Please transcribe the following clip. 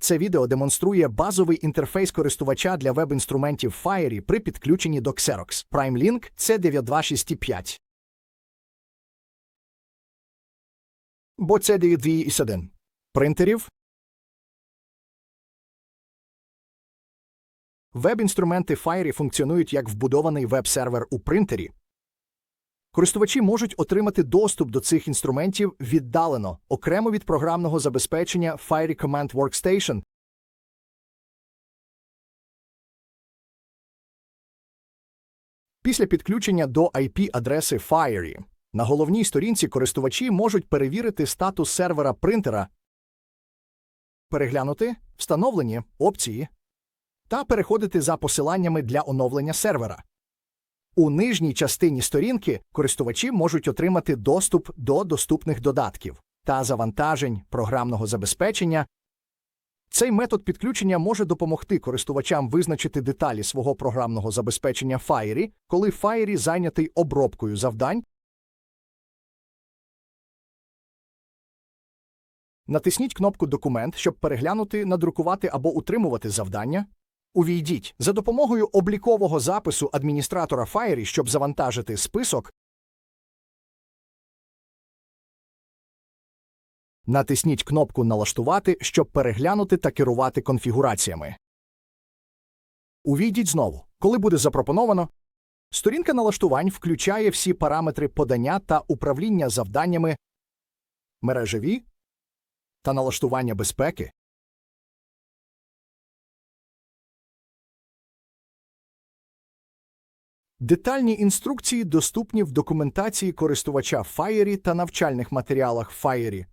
Це відео демонструє базовий інтерфейс користувача для веб-інструментів Fiery при підключенні до Xerox. PrimeLink C9265. Бо це 9261. Принтерів. Веб-інструменти Fiery функціонують як вбудований веб-сервер у принтері. Користувачі можуть отримати доступ до цих інструментів віддалено, окремо від програмного забезпечення Fiery Command Workstation. Після підключення до IP-адреси Fiery на головній сторінці користувачі можуть перевірити статус сервера принтера, переглянути встановлені опції та переходити за посиланнями для оновлення сервера. У нижній частині сторінки користувачі можуть отримати доступ до доступних додатків та завантажень програмного забезпечення. Цей метод підключення може допомогти користувачам визначити деталі свого програмного забезпечення Fiery, коли Fiery зайнятий обробкою завдань. Натисніть кнопку Документ, щоб переглянути, надрукувати або утримувати завдання. Увійдіть за допомогою облікового запису адміністратора Fiery, щоб завантажити список. Натисніть кнопку Налаштувати, щоб переглянути та керувати конфігураціями. Увійдіть знову. Коли буде запропоновано, сторінка налаштувань включає всі параметри подання та управління завданнями, мережеві та налаштування безпеки. Детальні інструкції доступні в документації користувача Fiery та навчальних матеріалах Fiery.